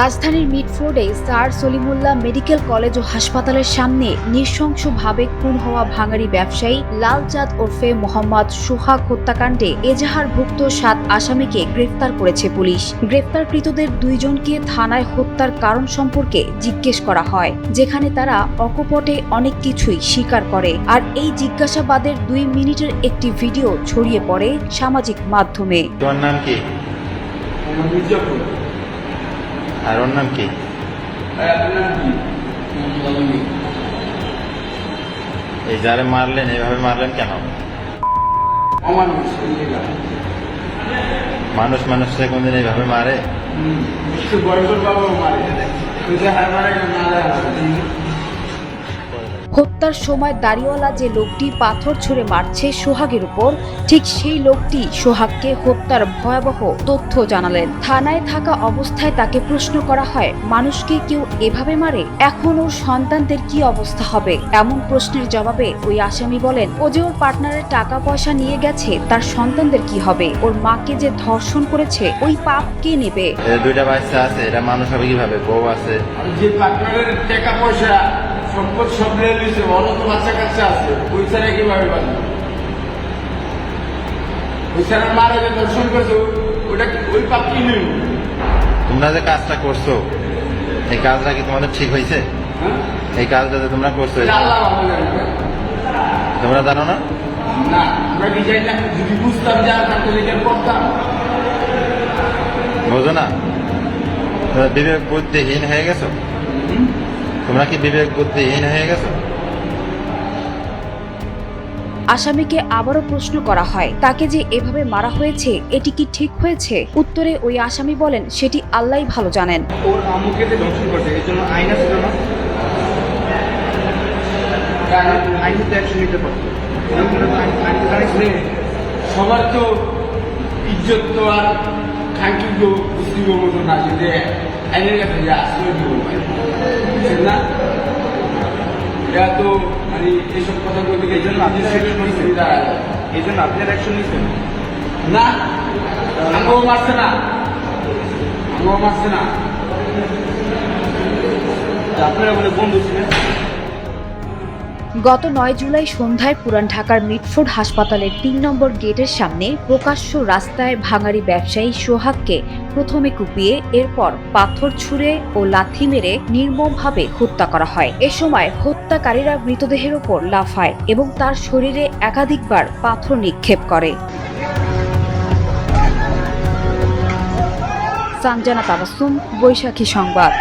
রাজধানীর মিডফোর্ডে sir Salimullah medical college ও হাসপাতালের সামনে নৃশংসভাবে খুন হওয়া ভাঙারি ব্যবসায়ী লালচাঁদ ওরফে মোহাম্মদ সোহাগ হত্যাকাণ্ডে এজাহারভুক্ত সাত আসামিকে গ্রেফতার করেছে পুলিশ। গ্রেফতারকৃতদের দুইজনকে থানায় হত্যার কারণ সম্পর্কে জিজ্ঞেস করা হয় যেখানে তারা অকপটে অনেক কিছুই স্বীকার করে। আর এই জিজ্ঞাসাবাদের দুই মিনিটের একটি ভিডিও ছড়িয়ে পড়ে সামাজিক মাধ্যমে। নাম কি? আর ওর নাম কি এই যারে মারলেন এইভাবে মারলেন কেন মানুষ মানুষ মানুষকে কোনদিন এইভাবে মারে বয়সের বাবা মারে হত্যার সময় দাড়িওয়ালা যে লোকটি পাথর ছুঁড়ে মারছে সোহাগের উপর ঠিক সেই লোকটি সোহাগকে হত্যার ভয়াবহ তথ্য জানালেন। থানায় থাকা অবস্থায় তাকে প্রশ্ন করা হয় মানুষকে কেউ এভাবে মারে? এখন ওর সন্তানদের কি অবস্থা হবে? এমন প্রশ্নের জবাবে ওই আসামি বলেন ও যে ওর পার্টনারের টাকা পয়সা নিয়ে গেছে তার সন্তানদের কি হবে? ওর মাকে যে ধর্ষণ করেছে ওই পাপ কে নেবে? দুইটা বাচ্চা আছে এটা মানুষ হবে কীভাবে? বউ আছে। যে পার্টনারের টাকা পয়সা সম্পদ সব নিয়ে নিয়েছে অন্য তো বাচ্চা কাচ্চা আছে ওই ছাড়া কীভাবে বাঁচবে? ওই ছাড়া মারা যে দর্শন করছে ওটা ওই পাপ কি নেই তোমরা যে কাজটা করছ এই কাজটা কি তোমাদের ঠিক হয়েছে হ্যাঁ? এই কাজটা যে তোমরা করছ। তোমরা জানো না? না আমরা যদি বুঝতাম যে আর করতাম বোঝো না? বিবেক বুদ্ধিহীন হয়ে গেছো? তোমরা কি বিবেক বুদ্ধিহীন হয়ে গেছো? আসামিকে আবারও প্রশ্ন করা হয় তাকে যে এভাবে মারা হয়েছে এটি কি ঠিক হয়েছে? উত্তরে ওই আসামি বলেন সেটি আল্লাহই ভালো জানেন। ওর আমুকে যে দর্শন করছে এর জন্য আইন আছে না? আইন তো অ্যাকশন নিতে পারতো সবার তো ইজ্জত তো আর মতো না যে আইনের কাছে যে আশ্রয় দিব। বুঝছেন না? এটা তো মানে এইসব কথা বলতে এই জন্য আপনি এই জন্য আপনার অ্যাকশন নিচ্ছেন? না। আঙ্গও মারছে না। আঙ্গও মারছে না। আপনারা বলে বন্ধু ছিলেন? গত নয় জুলাই সন্ধ্যায় পুরান ঢাকার মিটফোর্ড হাসপাতালের তিন নম্বর গেটের সামনে প্রকাশ্য রাস্তায় ভাঙারি ব্যবসায়ী সোহাগকে প্রথমে কুপিয়ে এরপর পাথর ছুঁড়ে ও লাথি মেরে নির্মমভাবে হত্যা করা হয়। এ সময় হত্যাকারীরা মৃতদেহের ওপর লাফায় এবং তার শরীরে একাধিকবার পাথর নিক্ষেপ করে। সানজানা তাবাসুম, বৈশাখী সংবাদ।